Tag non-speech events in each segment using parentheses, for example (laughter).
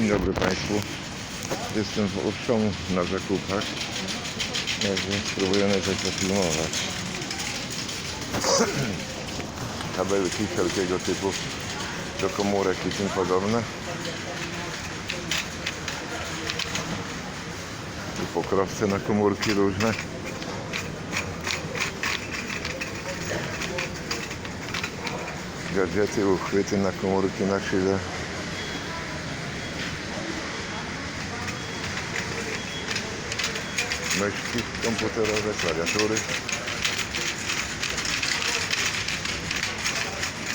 Dzień dobry Państwu. Jestem w Owszomu na zakupach. Także spróbujemy coś pofilmować. (clears throat) Kabelki wszelkiego typu do komórek i tym podobne. I pokrowce na komórki różne. Gadżety, uchwyty na komórki na szyle. Myszki komputerowe, klawiatury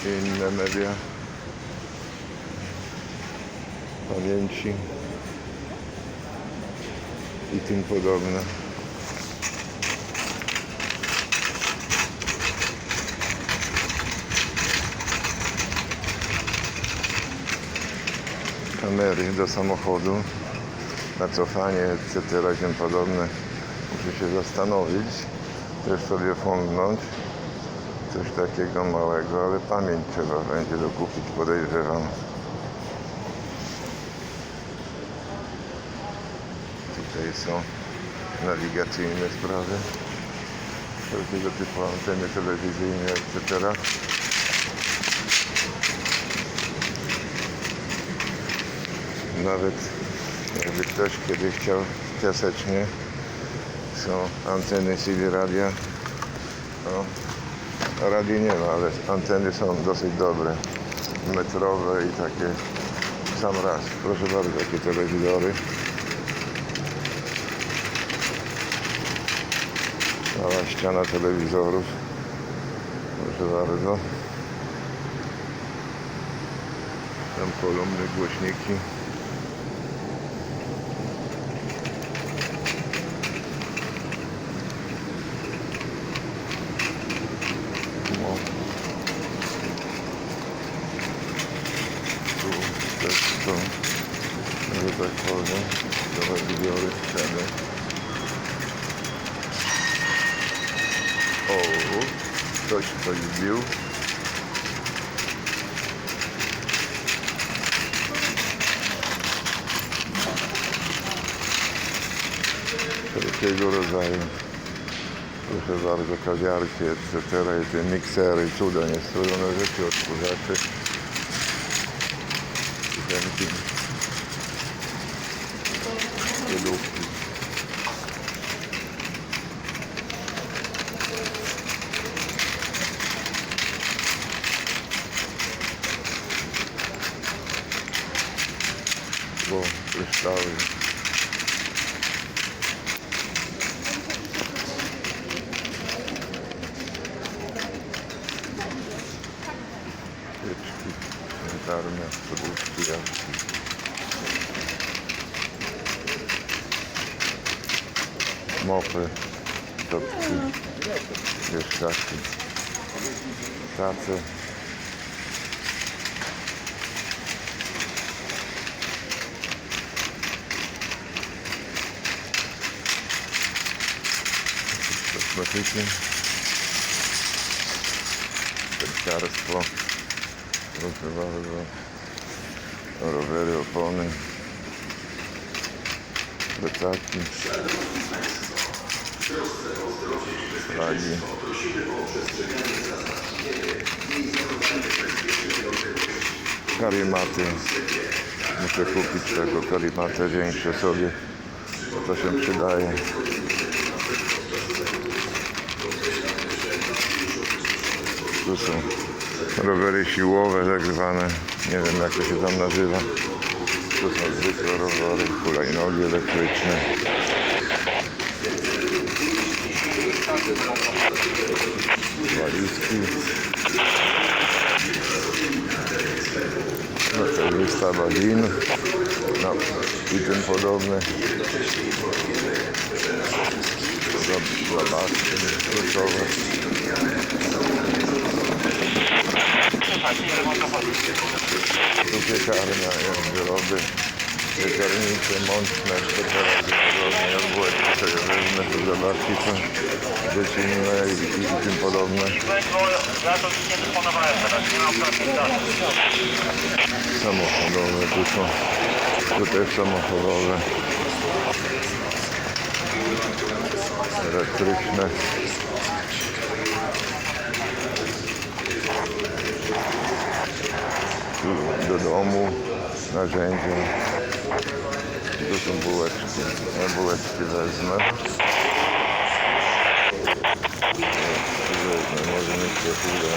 inne media pamięci i tym podobne. Kamery do samochodu na cofanie, etc. tym podobne. Muszę się zastanowić, też sobie fąknąć coś takiego małego, ale pamięć trzeba będzie dokupić, podejrzewam. Tutaj są nawigacyjne sprawy, wszelkiego typu anteny telewizyjne, etc. Nawet jakby ktoś kiedy chciał piasecznie, są anteny CD radia. No, nie ma, ale anteny są dosyć dobre. Metrowe i takie w sam raz. Proszę bardzo, takie telewizory. Cała ściana telewizorów. Proszę bardzo. Tam kolumny, głośniki. No. Tu też są, że tak powiem, telewizjory sceny. O, ktoś coś zbił. Wszelkiego rodzaju. Proszę bardzo, kawiarki, etc. I te miksery, cuda niestrojone rzeczy, odkurzacze. entrando aqui. Que louco. Bom. Mopy, topki, wieszczaki, tace. Kosmetyki. Teściarstwo. Proszę bardzo. Rowery, opony. Plecaki. Flagi. Karimaty. Muszę kupić tego karimatę większe sobie. To się przydaje. Tu są rowery siłowe tak zwane. Nie wiem jak to się tam nazywa. Tu są zwykłe rowery, hulajnogi elektryczne. Walizki. To lista bagin. No i tym podobne. Zabawki kluczowe. Tu piekarnia, jak wyroby piekarnicze, mączne, bułeczki sobie wezmę, tu zabawki są dziecinne i, i, i tym podobne. Samochodowe tu są Tutaj samochodowe. Elektryczne. Do domu narzędzia. Tu są bułeczki. Ja bułeczki wezmę. Wezmę, może mi się uda.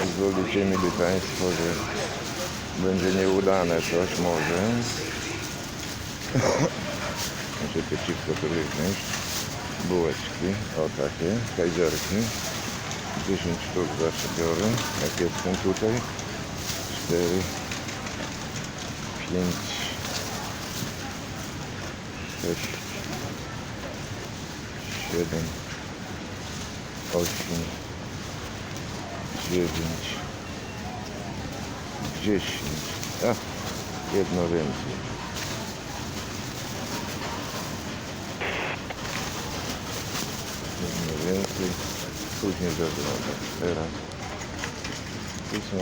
Pozwolicie mi Państwo, że będzie nieudane coś może. Muszę przeciwko to wziąć. Bułeczki, o takie, kajzerki. 10 sztuk zawsze biorę. Jak jestem tutaj. 4, 5, 6, 7, 8, 9, 10. A, jedno więcej. Jedno więcej. Później zaglądam. Teraz. Tu są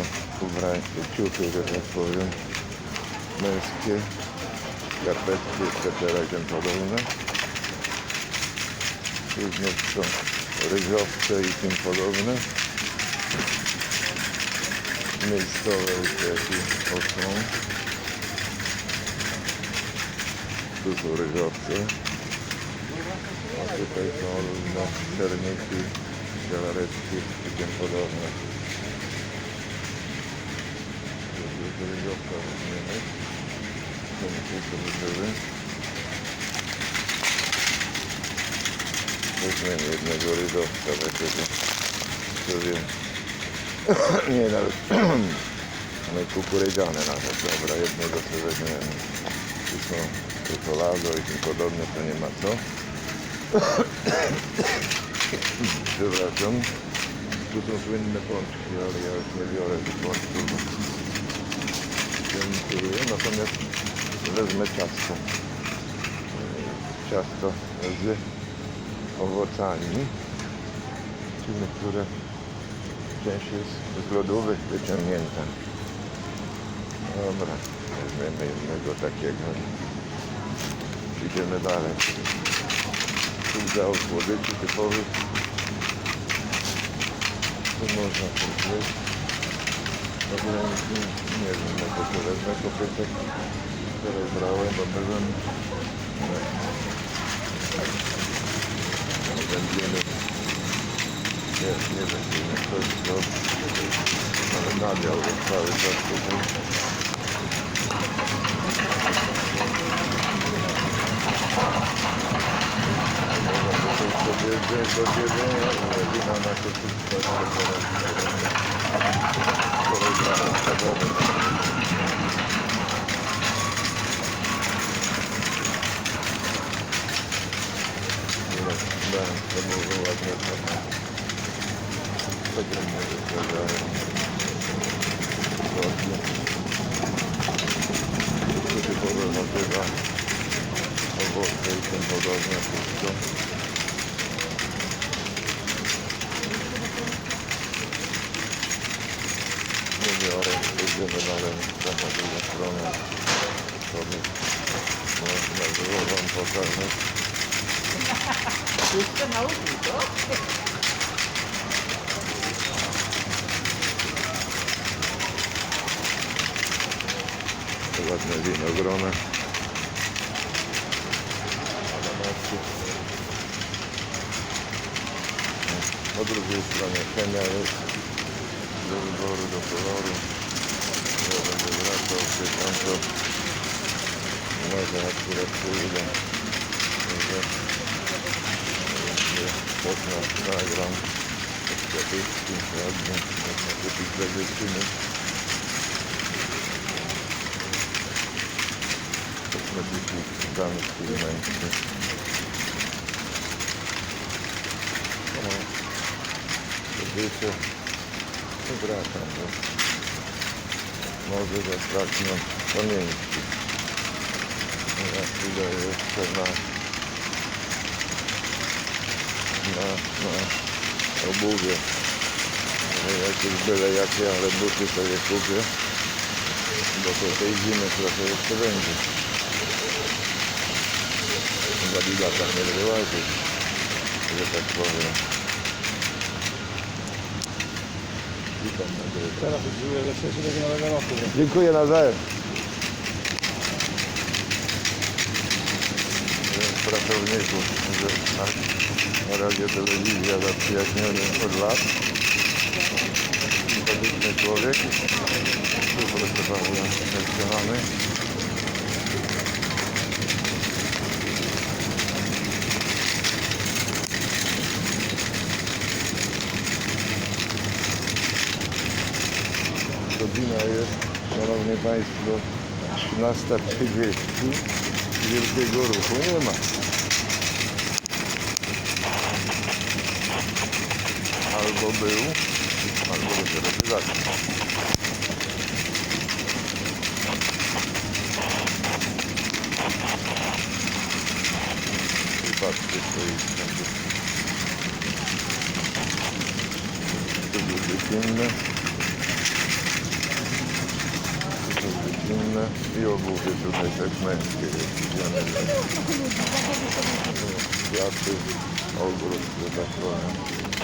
ubrańskie ciuchy, że tak powiem. Męskie. Skarpetki, etc. i tym podobne. Później są ryżowce i tym podobne miejscowe ucieki są. Tu są ryżowce. A tutaj są różne serniki, galaretki i tym podobne. Tu ryżowka weźmiemy. To nie tylko wyżywy. Weźmiemy jednego ryżowca takiego. Co wiem. (coughs) Nie, nawet (coughs) no i kukurydziane nawet, dobra, jednego sobie weźmiemy. Tu są czekolado i tym podobne, to nie ma co. (coughs) Przepraszam. Tu są słynne pączki, ale ja już nie biorę tych pączków. Dziękuję. Natomiast wezmę ciasto. Ciasto z owocami, czyli niektóre część jest z lodówek wyciągnięta. Dobra, weźmiemy jednego takiego idziemy dalej. Za słodyczy typowych. Tu można jeść. W ogóle nie, wiem, no to się wezmę kopytek. Teraz brałem, bo byłem... Będziemy nie, nie będziemy coś do ale nadział jest cały czas tutaj. Można to sobie wziąć do jedzenia, ale wina na to wszystko Kolejny schabowy. Dałem sobie ładnie to. Codziennie wyprawiałem. Ładnie. Tu typowe warzywa, owoce i tym podobne wszystko. Nie biorę, idziemy dalej trochę w drugą stronę. Sobie można było wam pokazać. Jeszcze mało tylko. Ładne winogrona. Po drugiej stronie chemia jest do wyboru, do koloru. Ja będę wracał się tam to może akurat przyjdę. Także będzie mocno nagram kwiatówki, ładnie, można kupić dla dziewczyny. Kosmetyki damskie i męskie. O, to wiecie, przepraszam, bo może zabrakną pamięci. Ja idę jeszcze na, na, na obuwie. Jakieś byle jakie, ale buty sobie kupię. Bo to tej zimy trochę jeszcze będzie. W adidatach nie wyłazić, że tak powiem. Na. Teraz żyję ze szczęśliwego nowego roku. Dziękuję nawzajem. Pracowników że tak, Radio Telewizja zaprzyjaźniony od lat. Sympatyczny człowiek. Tu proszę bardzo zatrzymany. Godzina jest, Szanowni Państwo, 13.30. Wielkiego ruchu nie ma. Albo był, albo dopiero się zacznie. I patrzcie, co jest takie. To były inne. I obuwie tutaj też męskie jest widziane. Kwiaty, ogród, że tak powiem.